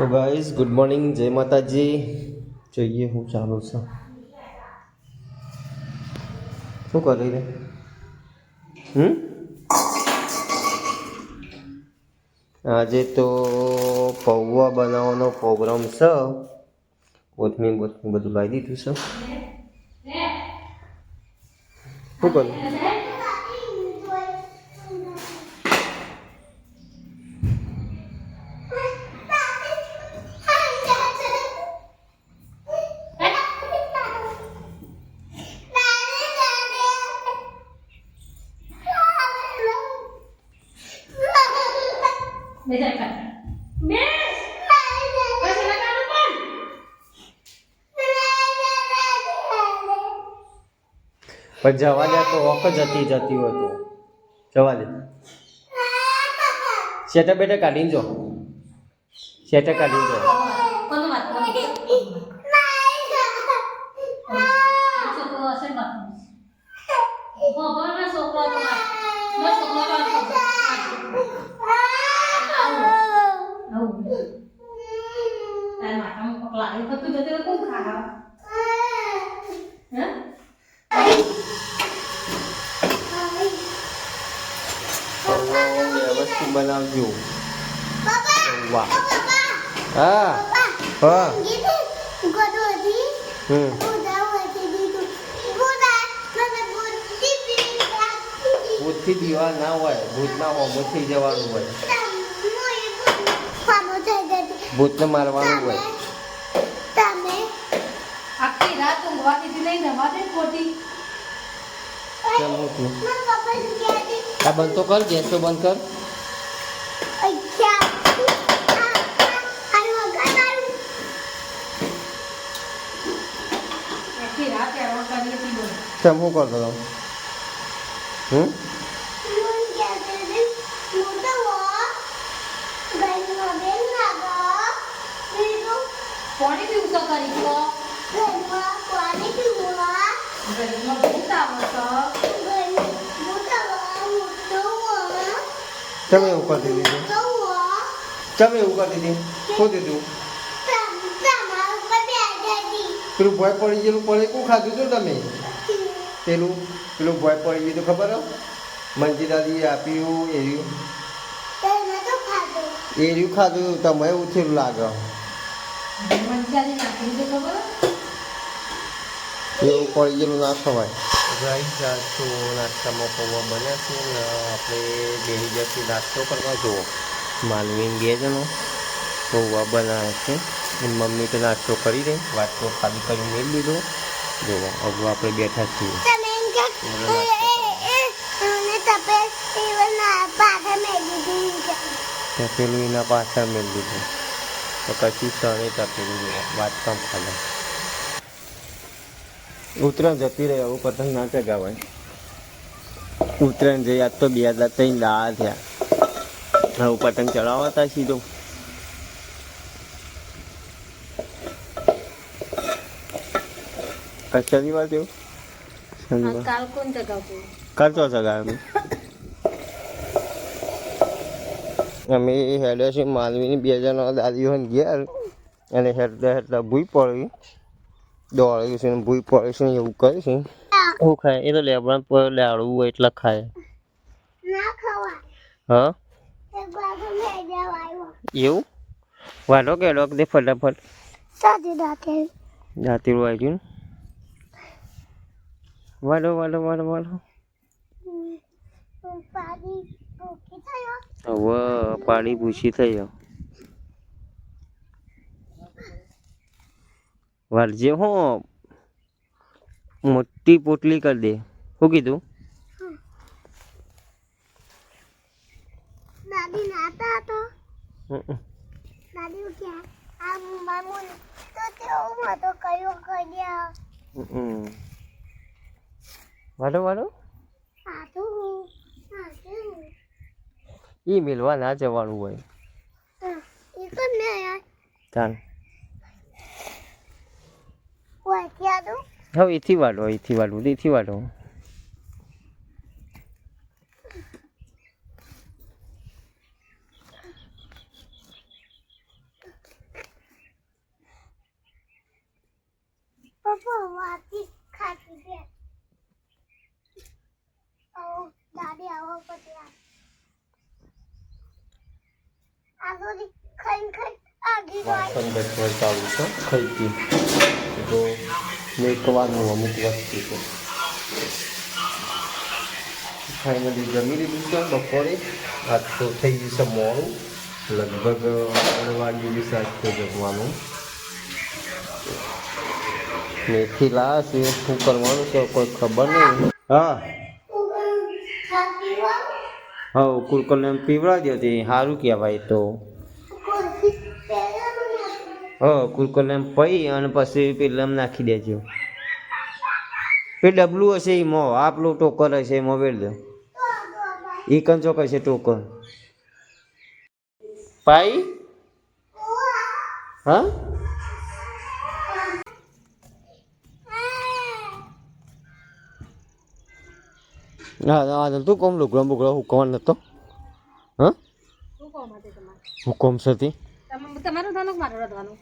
તો guys good morning જય માતાજી. જોઈએ હું ચાલુ છે. શું કરી રે? હમ? આજે તો પૌવા બનાવવાનો પ્રોગ્રામ છે. કોથમીર બોથમીર બધું લાવી દીધું છે. શું કરું પણ જવા દે તો ઓક જતી જતી હોય તો. જવા દે. શેટર બેટા કાઢીને જો. શેટર કાઢીને જો. બનાવજો વાહ. હા. હા. હમ. ભૂતથી દીવા ના હોય ભૂતના હોય થઈ જવાનું હોય. ભૂતને મારવાનું હોય. આખી રાત ઊંઘવા દીધી નહીં દે ખોટી? આ બંધ તો કર ગેસ તો બંધ કર આખી રાત એવા કરીએ તી બોલ કેમ શું કરતો હતો હમ? કરી તો? તો કેમ એવું કરતી દીધી? તમે એવું કરતી હતી શું દીધું? પેલું ભય પડી ગયેલું પડે કોણ ખાધું હતું તમે? પેલું પેલું ભોય પડી ગયું તો ખબર હો? મંજીરાદી આપ્યું એર્યું એર્યું ખાધું, તમે ઉછેરું લાગે. એવું પડી ગયેલું ના ખવાય. ગાઈ જાતો નાસ્તામાં પૌવા બન્યા છે ને, આપણે બેસી જતી નાસ્તો કરવા, જુઓ. માલવીન બે જણો પૌવા બનાવે છે. મમ્મી તો નાસ્તો કરી દે વાટકો ખાલી કરી મેળ લીધો જુઓ હવે આપણે બેઠા છીએ. તપેલું એના પાછળ મેળ દીધું તો પછી સણે તપેલું વાટકામ ખાલે ઉત્તરાયણ જતી રહે એવું પતંગ ના ચગાવાય. ઉત્તરાયણ જઈ આજ તો બે હજાર ત્રણ દાળ થયા. હવે પતંગ ચડાવતા સીધો આ શનિવાર જેવું? શનિવાર. કાલ કોણ જગાવું કરતો સગા અમે. અમે હેડ્યા છે માલવીની બે જણ દાદી હોય ગયા અને હેરતા હેરતા ભૂઈ પડી. દોડ્યું છે ને ભૂઈ પડે છે ને એવું કરે છે. શું ખાય? એ તો લેબડા પર લાડવું હોય એટલે ખાય. હા? એવું? વાલો કે ડોક દે ફટાફટ દાંતી આવી ગયું વાલો વાલો વાલો વાલો હવે પાણી ભૂસી થઈ જાવ વાલજે હો મોટી પોટલી કરી દે શું કીધું દાદી નાતા હતો હમ. દાદી ક્યાં આ મામુ તો તેવું હતો કયો કર્યા વાળો વાળો ઈ મિલવા ના જવાનું હોય. ચાલ. હવે એથી વાળો એથી વાળો એથી વાળો પપ્પા વાતી ખાતી છે. દાદી આવો પછી આગળ ખાઈ ખાઈ આગી જાય વાસણ ઘસવા ચાલુ છે. ખઈતી તો મેકવાનું અમુક વસ્તુ છે. ફાઇનલી જમી લીધું છે બપોરે. આજ તો થઈ ગયું છે મોડું. લગભગ ત્રણ વાગી છે આજ તો જમવાનું. મેથી લાશ એ શું કરવાનું છે કોઈ ખબર નહીં. હા. હા કુલકલ એમ પીવડાવી દો તે સારું કહેવાય તો. હ એમ પઈ અને પછી પેલા નાખી દેજો. પે ડબલું હશે એ મો આપલું ટોકર હશે એમાં વેળ દો. એ કંચો ચોક હશે ટોકર પાઈ હા? તું કોમ લુગડો બુગડો હુકવાનો નતો હા? શું કહો હુકમ સતી તમે તમારું ધનું મારું રડવાનું.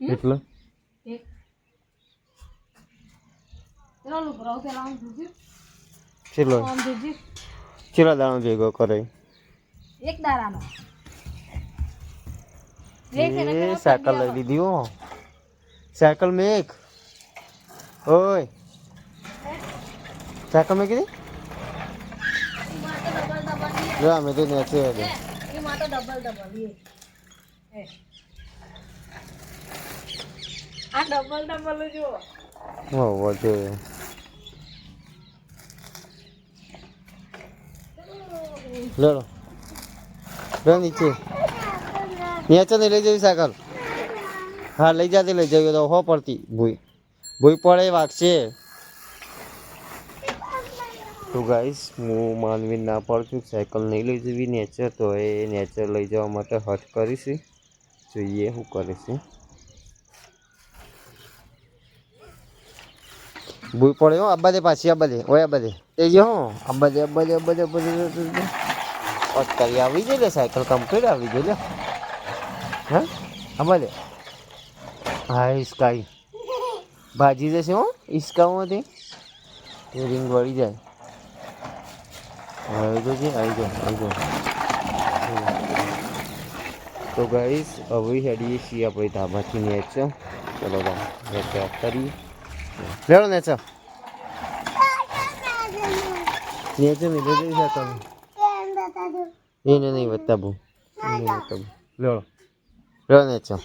એટલે? ચલો ચેલા. દાણો ભેગો કરે એક સાયકલ લઈ લીધી સાયકલ મેં એક. ઓય. સાયકલ મેં કીધી? જો, અમે તો એ એ. આ ડબલ ડબલ જો. હો વધે લેડો. લે, નીચે. નેચે નહીં લઈ જવી સાયકલ. હા, લઈ જાતી લઈ જવી તો હો પડતી. ભૂઈ. ભૂઈ પડે, વાગશે. તો ગાઈસ, હું માનવી ના પડતું સાયકલ નહીં લઈ જવી, નેચર તો એ નેચર લઈ જવા માટે હટ કરીશ. જોઈએ શું કરે ભૂઈ પડે હો આબા દે પાછી આબા દે ઓય આબા દે એ જો હો આબા દે આબા દે આબા દે આબા દે કરી આવી જાય લે સાયકલ કમ્પ્લીટ આવી જાય લે. હા? આબા દે હા ઇસ્કાઈ ભાજી જશે હો ઈસ્કામાંથી રિંગ વળી જાય. આવી છે આવી જાય આવી તો ગાઈસ હવે હેડીએ છીએ આપણે ધાબાથી નેચો ચલો નેચો કરીએ લેડો નેચો નેચો મેં લઈ જઈ તમે એને નહીં બહુ નહીં વધતા લેડો લેડો નેચો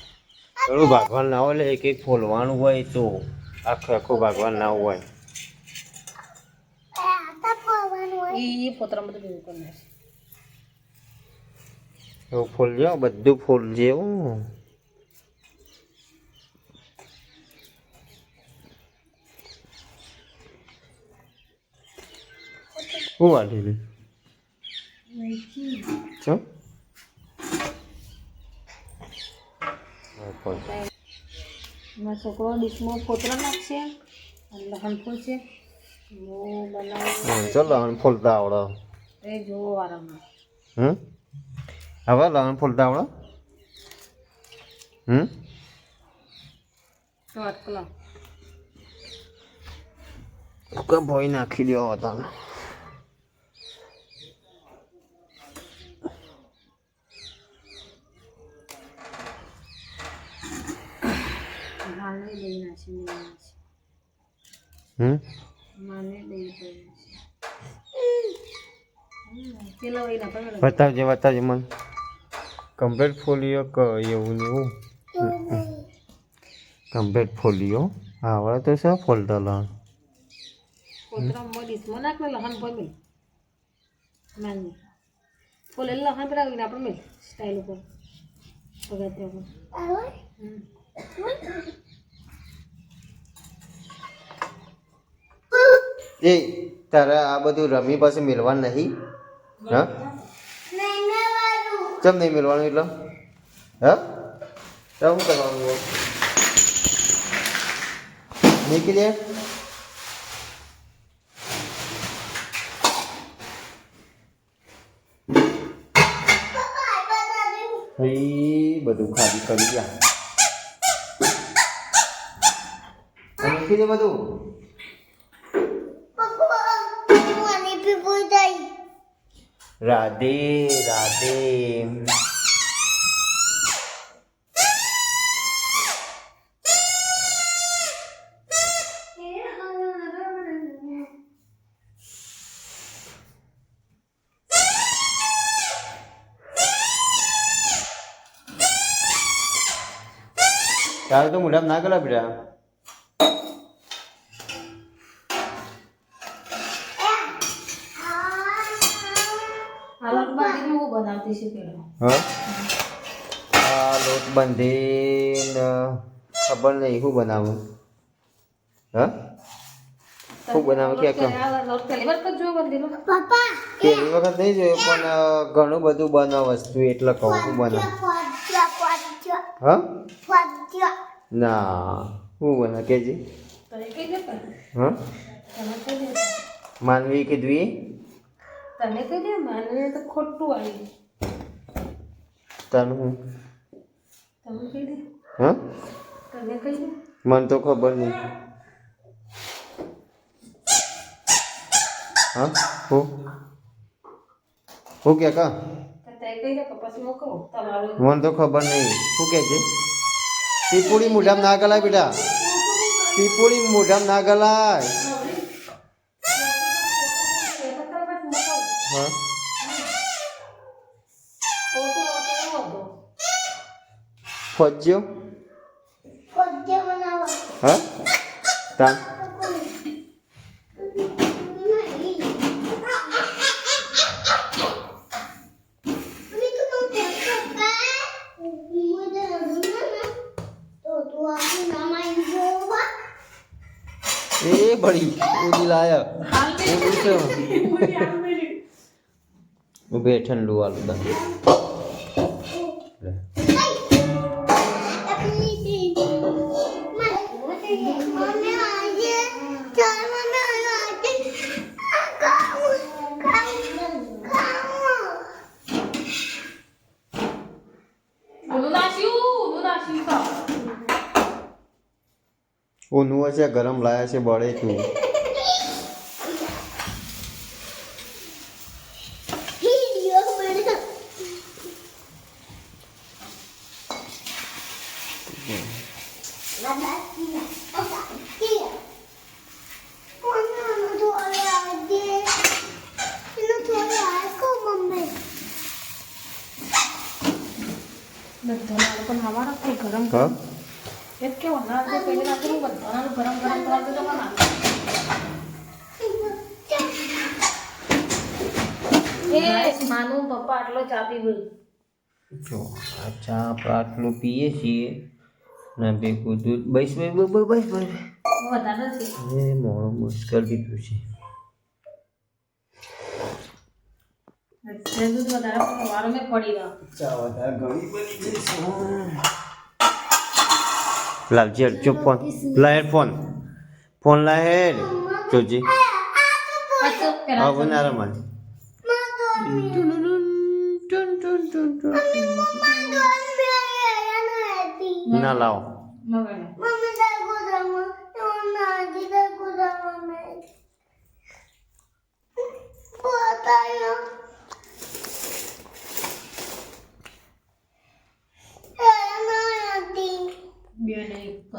ભાગવાન ના હોય એક એક ફોલવાનું હોય તો આખું આખું ભાગવાન ના હોય એ પોતરા બધું ભેગું કરી નાખે એવું ફોલજો બધું ફૂલ જેવું. હું વાળી છો? મારો છોકરો ડીશમાં પોતરા નાખશે અને લહણ ફૂલશે. હું બનાવું ચલો લહણ ફોલતા આવડો હમ? હવે લહણ ફોલતા આવડો હમ? કે ભોય નાખી દો નાખી. હમ? બતાવજે બતાવજે મને. કમ્પ્લેટ ફોલિયો ક એવું ને એવું. કમ્પ્લેટ ફોલિયો આવડે તો પર મિલ નાની ફૂલે લહણ પડાવીને આપણે સ્ટાઈલ ઉપર. પગથિયા એ, તારે આ બધું રમી પાસે મેળવાનું નહીં? હા? ચમ નહીં મેળવાનું એટલે? હા? શું કરવાનું નીકળી એ બધું ખાલી કરી ગયા દે બધું. રાધે રાધે. તારે તો મોઢામાં ના કરા બેટા. આ હું બનાવતી છું પેલો. હા? આ લોટ બાંધીને ખબર નહીં શું બનાવું? હા? શું બનાવું? કે પહેલી વખત નહીં જોયું પણ ઘણું બધું બનાવ વસ્તુ એટલે કહું શું બનાવ. હા? ના શું બના કેજી. હા? માનવી કીધું તમે કહી દે માનવીને તો ખોટું આવી તને હું? તમે કહી દે? હા? તને કહી દે? મને તો ખબર નહીં. હા? હું? હું કે કા? મને તો ખબર નહીં. શું કે છે? પીપુડી મોઢામાં ના ગલાય બેટા. પીપુડી મોઢામાં ના ગલાય. ફોજ્યો? હા? તા એ બળી ઉડી લાય. ઉડી ઠંડુ આલુ ઊનું હશે ગરમ લાયા છે બળે તું ગરમ હા એક કે વનાર તો પહેલી ગરમ ગરમ કરાવતું તો બનાવ માનું પપ્પા આટલો ચા પીવું જો આ ચા આપણે આટલું પીએ છીએ. ને ભેગું દૂધ. બસ બસ બસ બસ બસ બસ. વધારે છે મોડું મુશ્કેલ દીધું છે. દૂધ વધારે વારો મેં પડી રહ્યો. ચા વધારે ઘણી બની જશે લાલજી હેડ ચૂપ ફોન લા હેડ ફોન ફોન લા હેડ જોજી પાછું પેલા હવે ના રમાન ના લાવો મગને મમ્મી તાર ગોદામાં હું નાજી તાર ગોદામાં મેં પોતાયો એ નાજી બે ને એક જ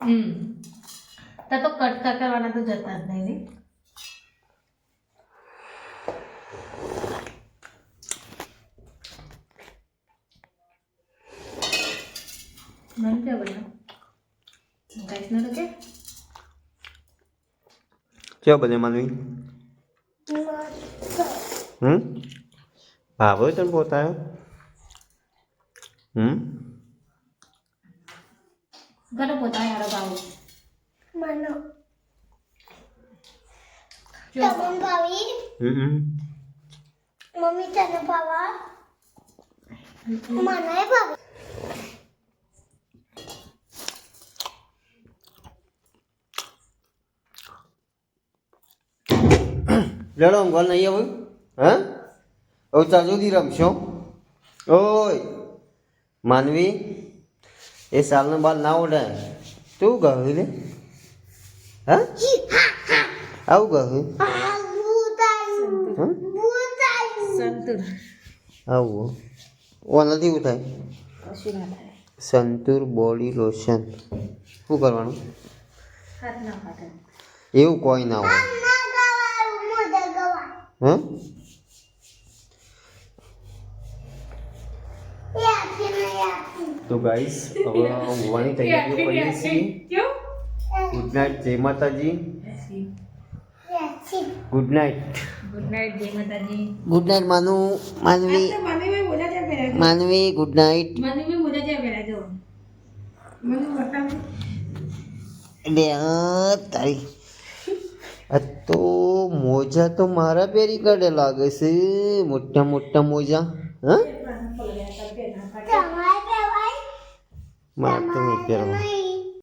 હમ તા તો કટકા કરવાના તો જતા જ નહીં ને મને કે બન્યો ગાઈસ ને તો કે ચો બધે માનવી હમ ભાવો તને પોતાયો હમ? ઘરે પોતા યાર બાબુ મનો. જો. તમને ભાવી હમ મમ્મી તને ભાવા મને ભાવી લડો ગોલ નહીં આવું. હા? હવે ચાલ સુધી રમશો ઓય. માનવી એ સાલનો બાલ ના ઉડાય તું કહ્યું લે. હા? આવું કહ્યું આવું ઓ નથી એવું થાય સંતૂર બોડી લોશન. શું કરવાનું? એવું કોઈ ના હોય. હા એ આપી ને આપી તો ગાઈસ હવે ઊંઘવાની તૈયારીઓ કરીએ છીએ. ગુડ નાઇટ જય માતાજી. ગુડ નાઇટ ગુડ નાઇટ જય માતાજી. ગુડ નાઇટ માનુ માનવી માનવી ગુડ નાઇટ મને મેં મોજા જો. મને બતાવ લે તારી. તો મોજા તો મારા પહેરી કાઢે લાગે છે. મોટા મોટા મોજા. હા તમારે કહેવાય મારે